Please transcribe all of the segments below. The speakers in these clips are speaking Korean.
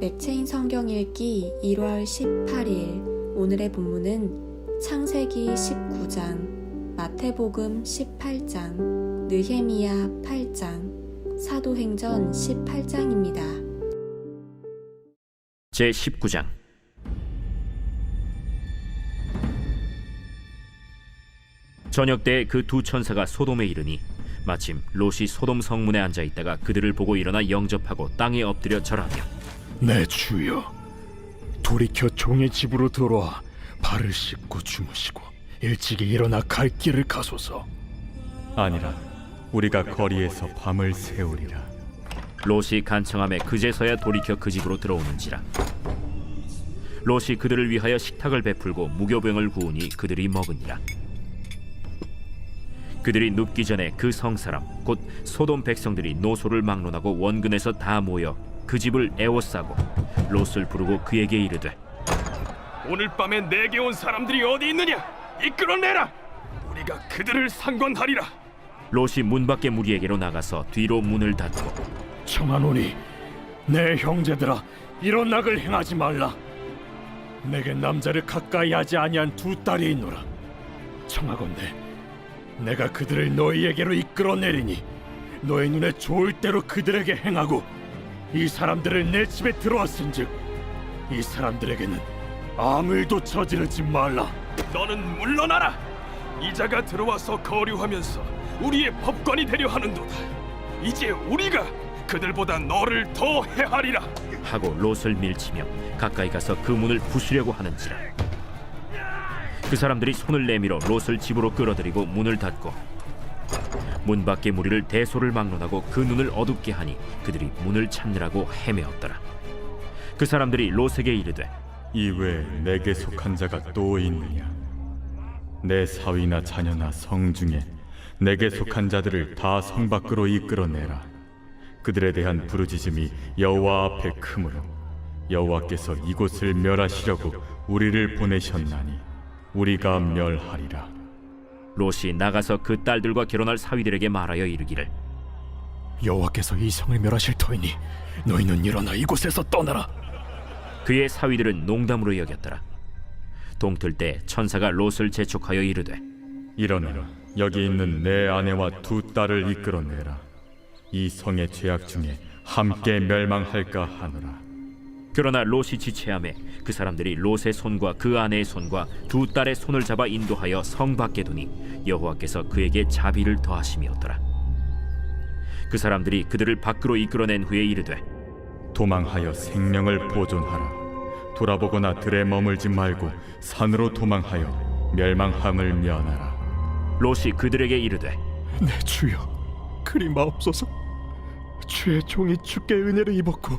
맥체인 성경 읽기 1월 18일 오늘의 본문은 창세기 19장, 마태복음 18장, 느헤미야 8장, 사도행전 18장입니다. 제 19장 저녁 때 그 두 천사가 소돔에 이르니 마침 롯이 소돔 성문에 앉아 있다가 그들을 보고 일어나 영접하고 땅에 엎드려 절하며 내 주여 돌이켜 종의 집으로 돌아와 발을 씻고 주무시고 일찍이 일어나 갈 길을 가소서. 아니라 우리가 거리에서 밤을 새우리라. 롯이 간청함에 그제서야 돌이켜 그 집으로 들어오는지라. 롯이 그들을 위하여 식탁을 베풀고 무교병을 구우니 그들이 먹으니라. 그들이 눕기 전에 그 성 사람 곧 소돔 백성들이 노소를 막론하고 원근에서 다 모여 그 집을 에워싸고 롯을 부르고 그에게 이르되 오늘 밤에 내게 온 사람들이 어디 있느냐? 이끌어내라. 우리가 그들을 상관하리라. 롯이 문 밖에 무리에게로 나가서 뒤로 문을 닫고 청하노니 내 형제들아 이런 낙을 행하지 말라 내게 남자를 가까이 하지 아니한 두 딸이 있노라 청하건대 내가 그들을 너희에게로 이끌어내리니 너희 눈에 좋을 대로 그들에게 행하고 이 사람들을 내 집에 들어왔은즉 이 사람들에게는 아무 일도 저지르지 말라 너는 물러나라. 이자가 들어와서 거류하면서 우리의 법관이 되려 하는도다. 이제 우리가 그들보다 너를 더 해하리라. 하고 롯을 밀치며 가까이 가서 그 문을 부수려고 하는지라 그 사람들이 손을 내밀어 롯을 집으로 끌어들이고 문을 닫고 문 밖의 무리를 대소를 막론하고 그 눈을 어둡게 하니 그들이 문을 찾느라고 헤매었더라. 그 사람들이 롯에게 이르되 이외에 내게 속한 자가 또 있느냐? 내 사위나 자녀나 성 중에 내게 속한 자들을 다 성 밖으로 이끌어내라. 그들에 대한 부르짖음이 여호와 앞에 크므로 여호와께서 이곳을 멸하시려고 우리를 보내셨나니 우리가 멸하리라 롯이 나가서 그 딸들과 결혼할 사위들에게 말하여 이르기를. 여호와께서 이 성을 멸하실 터이니 너희는 일어나 이곳에서 떠나라. 그의 사위들은 농담으로 여겼더라. 동틀 때 천사가 롯을 재촉하여 이르되 일어나라 여기 있는 내 아내와 두 딸을 이끌어내라. 이 성의 죄악 중에 함께 멸망할까 하노라 그러나 롯이 지체함에 그 사람들이 롯의 손과 그 아내의 손과 두 딸의 손을 잡아 인도하여 성 밖에 두니 여호와께서 그에게 자비를 더하심이었더라. 그 사람들이 그들을 밖으로 이끌어낸 후에 이르되 도망하여 생명을 보존하라. 돌아보거나 들에 머물지 말고 산으로 도망하여 멸망함을 면하라. 롯이 그들에게 이르되 내 주여 그리 마옵소서. 주의 종이 주께 은혜를 입었고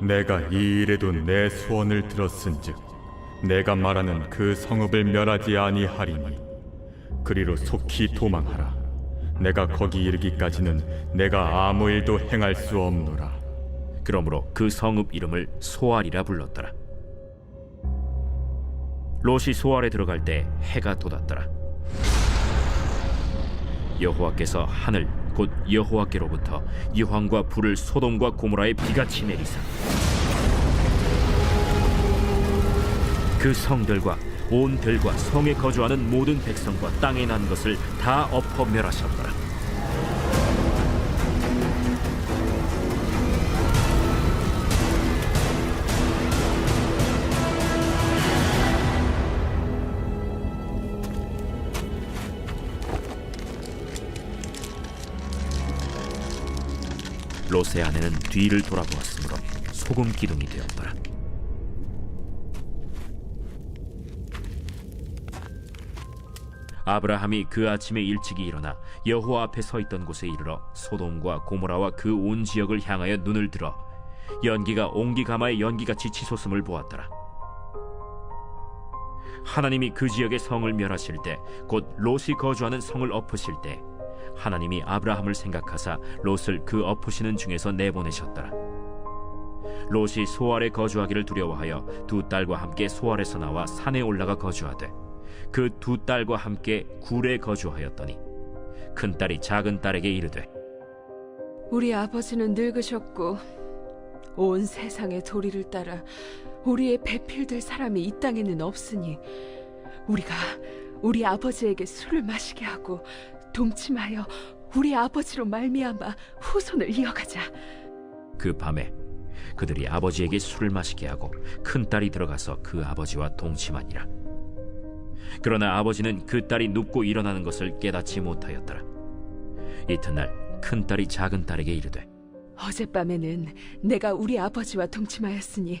내가 이 일에도 내 소원을 들었은즉 내가 말하는 그 성읍을 멸하지 아니하리니 그리로 속히 도망하라 내가 거기 이르기까지는 내가 아무 일도 행할 수 없노라 그러므로 그 성읍 이름을 소알이라 불렀더라. 롯이 소알에 들어갈 때 해가 돋았더라. 여호와께서 하늘 곧 여호와께로부터 이황과 불을 소돔과 고모라에 비같이 내리사 그 성들과 온 들과 성에 거주하는 모든 백성과 땅에 난 것을 다 엎어 멸하셨더라. 롯의 아내는 뒤를 돌아보았으므로 소금 기둥이 되었더라. 아브라함이 그 아침에 일찍이 일어나 여호와 앞에 서 있던 곳에 이르러 소돔과 고모라와 그 온 지역을 향하여 눈을 들어 연기가 옹기 가마의 연기같이 치솟음을 보았더라. 하나님이 그 지역의 성을 멸하실 때 곧 롯이 거주하는 성을 엎으실 때 하나님이 아브라함을 생각하사 롯을 그 엎으시는 중에서 내보내셨더라. 롯이 소알에 거주하기를 두려워하여 두 딸과 함께 소알에서 나와 산에 올라가 거주하되 그 두 딸과 함께 굴에 거주하였더니 큰 딸이 작은 딸에게 이르되 우리 아버지는 늙으셨고 온 세상의 도리를 따라 우리의 배필될 사람이 이 땅에는 없으니 우리가 우리 아버지에게 술을 마시게 하고 동침하여 우리 아버지로 말미암아 후손을 이어가자. 그 밤에 그들이 아버지에게 술을 마시게 하고 큰 딸이 들어가서 그 아버지와 동침하니라. 그러나 아버지는 그 딸이 눕고 일어나는 것을 깨닫지 못하였더라. 이튿날 큰 딸이 작은 딸에게 이르되 어젯밤에는 내가 우리 아버지와 동침하였으니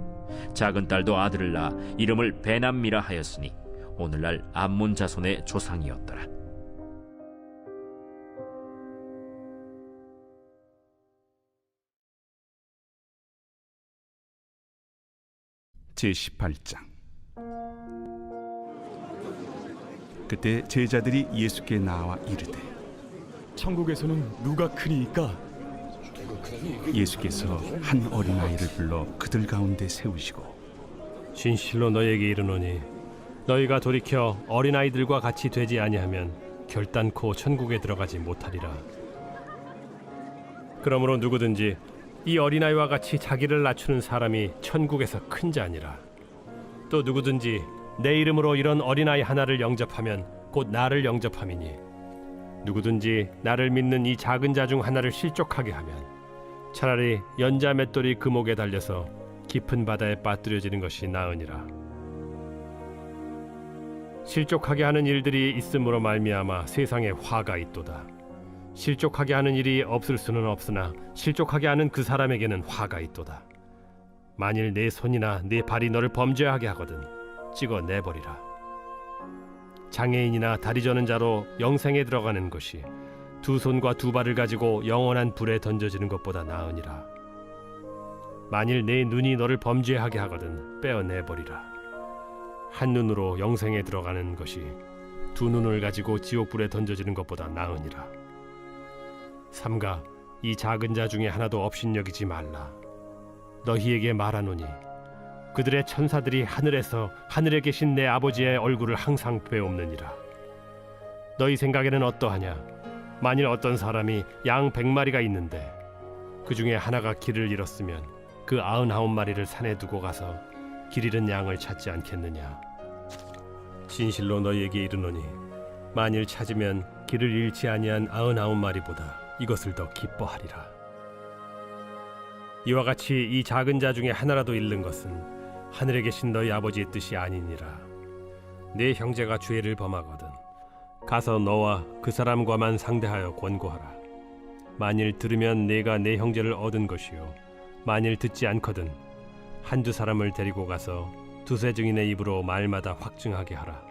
작은 딸도 아들을 낳아 이름을 베남미라 하였으니 오늘날 암몬 자손의 조상이었더라. 제18장 그때 제자들이 예수께 나와 이르되 천국에서는 누가 크니까? 예수께서 한 어린아이를 불러 그들 가운데 세우시고 진실로 너희에게 이르노니 너희가 돌이켜 어린아이들과 같이 되지 아니하면 결단코 천국에 들어가지 못하리라. 그러므로 누구든지 이 어린아이와 같이 자기를 낮추는 사람이 천국에서 큰 자니라. 또 누구든지 내 이름으로 이런 어린아이 하나를 영접하면 곧 나를 영접함이니 누구든지 나를 믿는 이 작은 자 중 하나를 실족하게 하면 차라리 연자 맷돌이 금옥에 달려서 깊은 바다에 빠뜨려지는 것이 나으니라. 실족하게 하는 일들이 있음으로 말미암아 세상에 화가 있도다. 실족하게 하는 일이 없을 수는 없으나 실족하게 하는 그 사람에게는 화가 있도다. 만일 내 손이나 내 발이 너를 범죄하게 하거든 찍어 내버리라. 장애인이나 다리 저는 자로 영생에 들어가는 것이 두 손과 두 발을 가지고 영원한 불에 던져지는 것보다 나으니라. 만일 내 눈이 너를 범죄하게 하거든 빼어내 버리라. 한 눈으로 영생에 들어가는 것이 두 눈을 가지고 지옥 불에 던져지는 것보다 나으니라. 삼가 이 작은 자 중에 하나도 업신여기지 말라. 너희에게 말하노니 그들의 천사들이 하늘에서 하늘에 계신 내 아버지의 얼굴을 항상 배옵느니라. 너희 생각에는 어떠하냐? 만일 어떤 사람이 양 백마리가 있는데 그 중에 하나가 길을 잃었으면 그 아흔아홉 마리를 산에 두고 가서 길 잃은 양을 찾지 않겠느냐? 진실로 너희에게 이르노니 만일 찾으면 길을 잃지 아니한 아흔아홉 마리보다 이것을 더 기뻐하리라. 이와 같이 이 작은 자 중에 하나라도 잃는 것은 하늘에 계신 너희 아버지의 뜻이 아니니라. 내 형제가 죄를 범하거든 가서 너와 그 사람과만 상대하여 권고하라. 만일 들으면 내가 내 형제를 얻은 것이요. 만일 듣지 않거든 한두 사람을 데리고 가서 두세 증인의 입으로 말마다 확증하게 하라.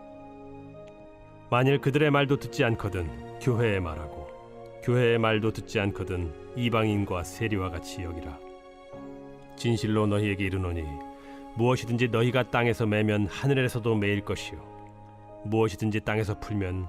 만일 그들의 말도 듣지 않거든 교회의 말하고 교회의 말도 듣지 않거든 이방인과 세리와 같이 여기라. 진실로 너희에게 이르노니 무엇이든지 너희가 땅에서 매면 하늘에서도 매일 것이요 무엇이든지 땅에서 풀면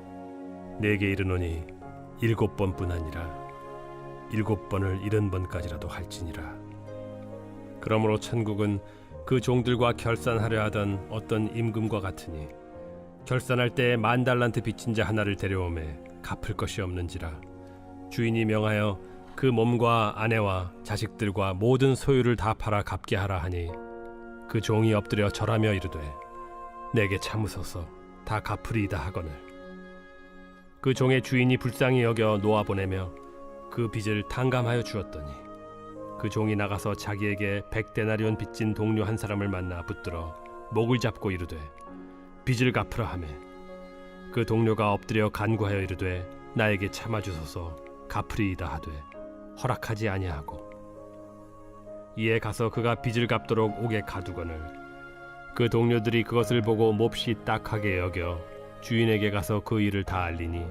내게 이르노니 일곱 번뿐 아니라 일곱 번을 일흔 번까지라도 할지니라. 그러므로 천국은 그 종들과 결산하려 하던 어떤 임금과 같으니 결산할 때 만 달란트 빚진 자 하나를 데려오매 갚을 것이 없는지라. 주인이 명하여 그 몸과 아내와 자식들과 모든 소유를 다 팔아 갚게 하라 하니 그 종이 엎드려 절하며 이르되 내게 참으소서. 다 갚으리이다 하거늘 그 종의 주인이 불쌍히 여겨 놓아 보내며 그 빚을 탕감하여 주었더니 그 종이 나가서 자기에게 백 데나리온 빚진 동료 한 사람을 만나 붙들어 목을 잡고 이르되 빚을 갚으라 하매. 그 동료가 엎드려 간구하여 이르되 나에게 참아 주소서 갚으리이다 하되 허락하지 아니하고. 이에 가서 그가 빚을 갚도록 옥에 가두거늘 그 동료들이 그것을 보고 몹시 딱하게 여겨 주인에게 가서 그 일을 다 알리니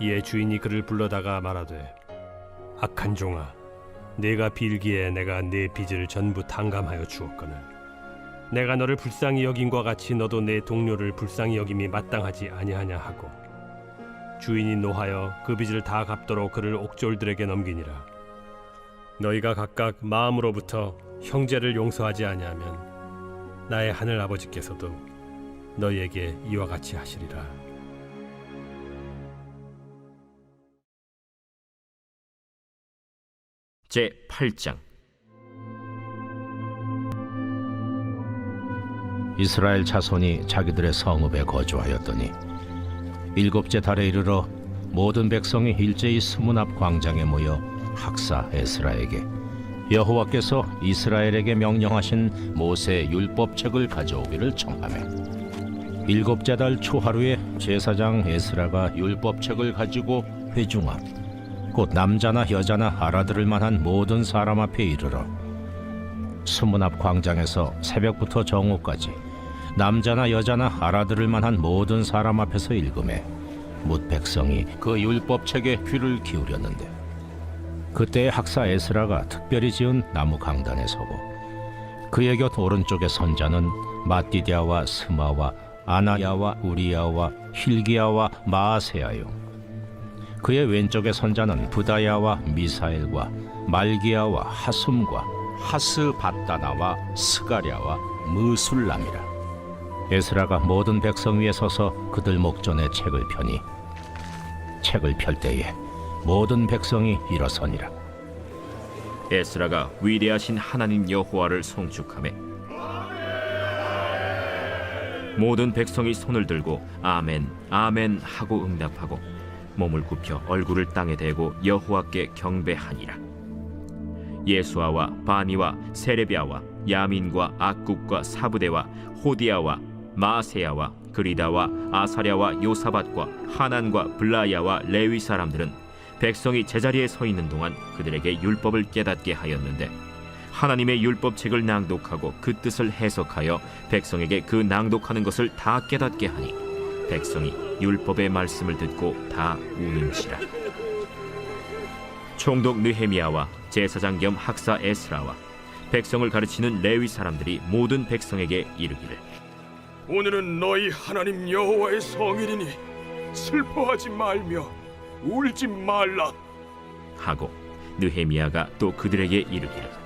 이에 주인이 그를 불러다가 말하되 악한 종아 네가 빌기에 내가 네 빚을 전부 탕감하여 주었거늘. 내가 너를 불쌍히 여김과 같이 너도 내 동료를 불쌍히 여김이 마땅하지 아니하냐 하고 주인이 노하여 그 빚을 다 갚도록 그를 옥졸들에게 넘기니라. 너희가 각각 마음으로부터 형제를 용서하지 아니하면 나의 하늘 아버지께서도 너희에게 이와 같이 하시리라. 제 8장. 이스라엘 자손이 자기들의 성읍에 거주하였더니 일곱째 달에 이르러 모든 백성이 일제히 스문 앞 광장에 모여 학사 에스라에게 여호와께서 이스라엘에게 명령하신 모세 율법책을 가져오기를 청하매 일곱째 달 초하루에 제사장 에스라가 율법책을 가지고 회중 앞 곧 남자나 여자나 알아들을 만한 모든 사람 앞에 이르러 수문 앞 광장에서 새벽부터 정오까지 남자나 여자나 알아들을 만한 모든 사람 앞에서 읽음에 뭇 백성이 그 율법책에 귀를 기울였는데 그때 학사 에스라가 특별히 지은 나무 강단에 서고 그의 곁 오른쪽에 선 자는 마띠디아와 스마와 아나야와 우리야와 힐기야와 마아세야요. 그의 왼쪽에 선자는 부다야와 미사엘과 말기야와 하숨과 하스바다나와 스가랴와 무술람이라. 에스라가 모든 백성 위에 서서 그들 목전에 책을 펴니 책을 펼 때에 모든 백성이 일어서니라. 에스라가 위대하신 하나님 여호와를 송축하매 모든 백성이 손을 들고 아멘 아멘 하고 응답하고 몸을 굽혀 얼굴을 땅에 대고 여호와께 경배하니라. 예수아와 바니와 세레비아와 야민과 악국과 사부대와 호디아와 마세야와 그리다와 아사랴와 요사밭과 하난과 블라야와 레위 사람들은 백성이 제자리에 서 있는 동안 그들에게 율법을 깨닫게 하였는데 하나님의 율법책을 낭독하고 그 뜻을 해석하여 백성에게 그 낭독하는 것을 다 깨닫게 하니 백성이 율법의 말씀을 듣고 다 우는지라. 총독 느헤미야와 제사장 겸 학사 에스라와 백성을 가르치는 레위 사람들이 모든 백성에게 이르기를. 오늘은 너희 하나님 여호와의 성일이니 슬퍼하지 말며 울지 말라. 하고 느헤미야가 또 그들에게 이르기를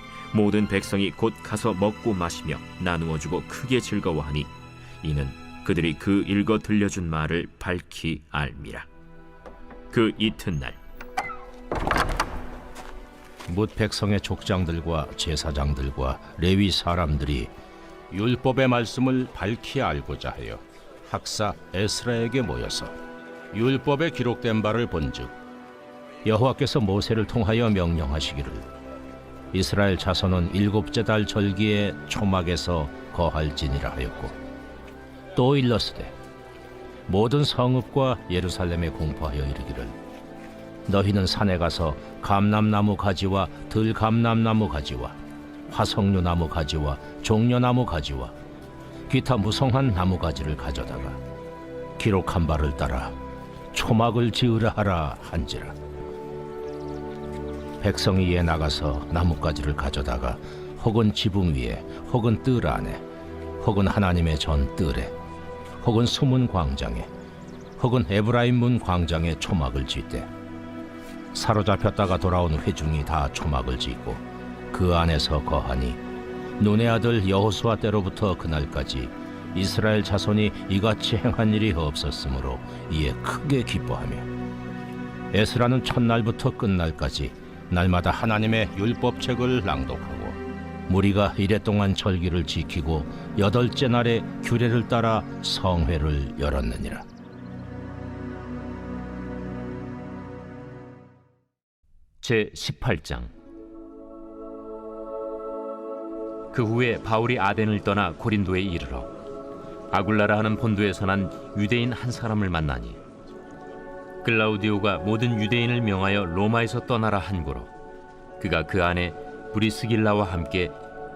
모든 백성이 곧 가서 먹고 마시며 나누어 주고 크게 즐거워하니 이는 그들이 그 읽어 들려준 말을 밝히 알미라. 그 이튿날 뭇 백성의 족장들과 제사장들과 레위 사람들이 율법의 말씀을 밝히 알고자 하여 학사 에스라에게 모여서 율법에 기록된 바를 본즉 여호와께서 모세를 통하여 명령하시기를 이스라엘 자손은 일곱째 달 절기에 초막에서 거할지니라 하였고 또 일러스되 모든 성읍과 예루살렘에 공포하여 이르기를 너희는 산에 가서 감람나무 가지와 들감람나무 가지와 화석류 나무 가지와 종려나무 가지와 기타 무성한 나무 가지를 가져다가 기록한 바를 따라 초막을 지으라 하라 한지라 백성이 이에 나가서 나뭇가지를 가져다가 혹은 지붕 위에 혹은 뜰 안에 혹은 하나님의 전 뜰에 혹은 수문 광장에 혹은 에브라임 문 광장에 초막을 짓되 사로잡혔다가 돌아온 회중이 다 초막을 짓고 그 안에서 거하니 눈의 아들 여호수아 때로부터 그날까지 이스라엘 자손이 이같이 행한 일이 없었으므로 이에 크게 기뻐하며 에스라는 첫날부터 끝날까지 날마다 하나님의 율법책을 낭독하고 무리가 이래 동안 절기를 지키고 여덟째 날에 규례를 따라 성회를 열었느니라. 제 18장 그 후에 바울이 아덴을 떠나 고린도에 이르러 아굴라라 하는 본도에서 난 유대인 한 사람을 만나니 글라우디오가 모든 유대인을 명하여 로마에서 떠나라 한 고로 그가 그 안에 브리스길라와 함께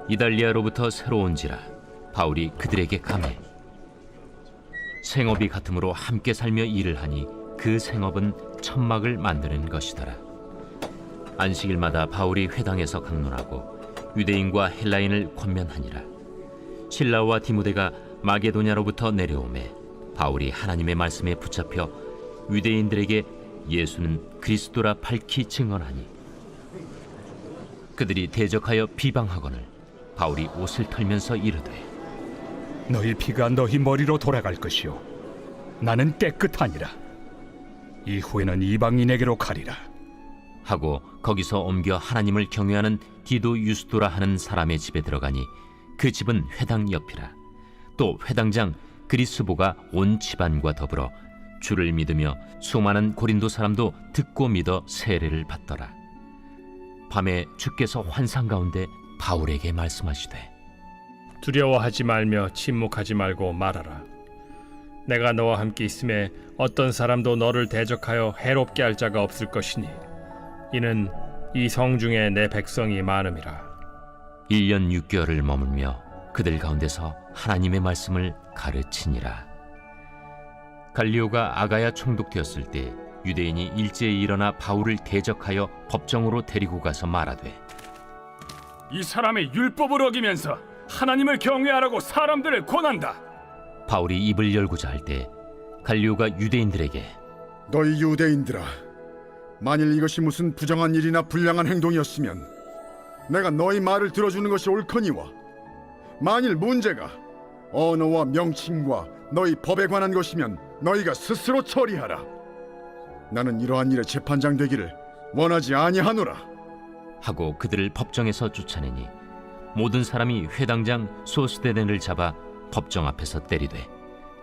이달리아로부터 새로 온지라 바울이 그들에게 감해 생업이 같으므로 함께 살며 일을 하니 그 생업은 천막을 만드는 것이더라. 안식일마다 바울이 회당에서 강론하고 유대인과 헬라인을 권면하니라. 신라와 디모데가 마게도냐로부터 내려오매 바울이 하나님의 말씀에 붙잡혀 유대인들에게 예수는 그리스도라 밝히 증언하니 그들이 대적하여 비방하거늘 바울이 옷을 털면서 이르되 너희 피가 너희 머리로 돌아갈 것이요. 나는 깨끗하니라. 이후에는 이방인에게로 가리라. 하고 거기서 옮겨 하나님을 경외하는 디도 유스도라 하는 사람의 집에 들어가니 그 집은 회당 옆이라. 또 회당장 그리스보가 온 집안과 더불어 주를 믿으며 수많은 고린도 사람도 듣고 믿어 세례를 받더라 밤에 주께서 환상 가운데 바울에게 말씀하시되 두려워하지 말며 침묵하지 말고 말하라. 내가 너와 함께 있음에 어떤 사람도 너를 대적하여 해롭게 할 자가 없을 것이니 이는 이 성 중에 내 백성이 많음이라. 1년 6개월을 머물며 그들 가운데서 하나님의 말씀을 가르치니라. 갈리오가 아가야 총독되었을 때 유대인이 일제히 일어나 바울을 대적하여 법정으로 데리고 가서 말하되 이 사람의 율법을 어기면서 하나님을 경외하라고 사람들을 권한다. 바울이 입을 열고자 할 때 갈리오가 유대인들에게 너희 유대인들아, 만일 이것이 무슨 부정한 일이나 불량한 행동이었으면 내가 너희 말을 들어주는 것이 옳거니와 만일 문제가 언어와 명칭과 너희 법에 관한 것이면 너희가 스스로 처리하라. 나는 이러한 일에 재판장 되기를 원하지 아니하노라. 하고 그들을 법정에서 쫓아내니 모든 사람이 회당장 소스데덴을 잡아 법정 앞에서 때리되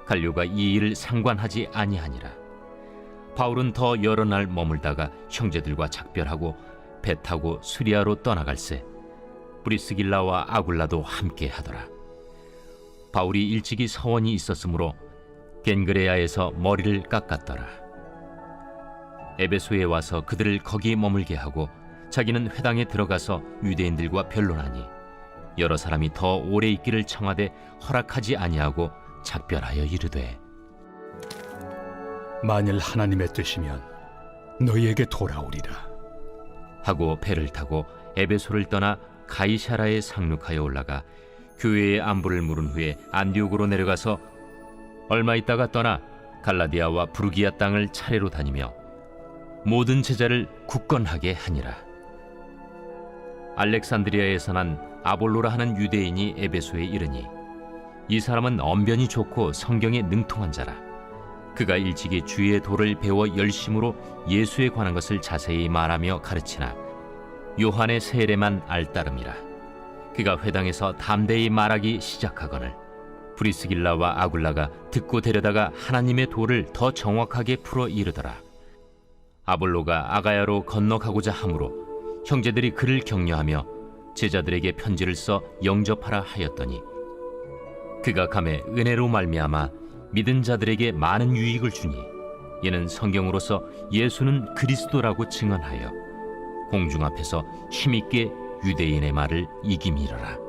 갈료가 이 일을 상관하지 아니하니라 바울은 더 여러 날 머물다가 형제들과 작별하고 배 타고 수리아로 떠나갈새 브리스길라와 아굴라도 함께 하더라 바울이 일찍이 서원이 있었으므로 겐그레아에서 머리를 깎았더라. 에베소에 와서 그들을 거기 머물게 하고 자기는 회당에 들어가서 유대인들과 변론하니 여러 사람이 더 오래 있기를 청하되 허락하지 아니하고 작별하여 이르되 만일 하나님의 뜻이면 너희에게 돌아오리라. 하고 배를 타고 에베소를 떠나 가이샤라에 상륙하여 올라가 교회의 안부를 물은 후에 안디옥으로 내려가서 얼마 있다가 떠나 갈라디아와 부르기아 땅을 차례로 다니며 모든 제자를 굳건하게 하니라. 알렉산드리아에서 난 아볼로라 하는 유대인이 에베소에 이르니 이 사람은 언변이 좋고 성경에 능통한 자라. 그가 일찍이 주의 도를 배워 열심으로 예수에 관한 것을 자세히 말하며 가르치나 요한의 세례만 알 따름이라 그가 회당에서 담대히 말하기 시작하거늘 브리스길라와 아굴라가 듣고 데려다가 하나님의 도를 더 정확하게 풀어 이르더라. 아볼로가 아가야로 건너가고자 하므로 형제들이 그를 격려하며 제자들에게 편지를 써 영접하라 하였더니 그가 감에 은혜로 말미암아 믿은 자들에게 많은 유익을 주니 이는 성경으로서 예수는 그리스도라고 증언하여 공중 앞에서 힘있게 유대인의 말을 이김이러라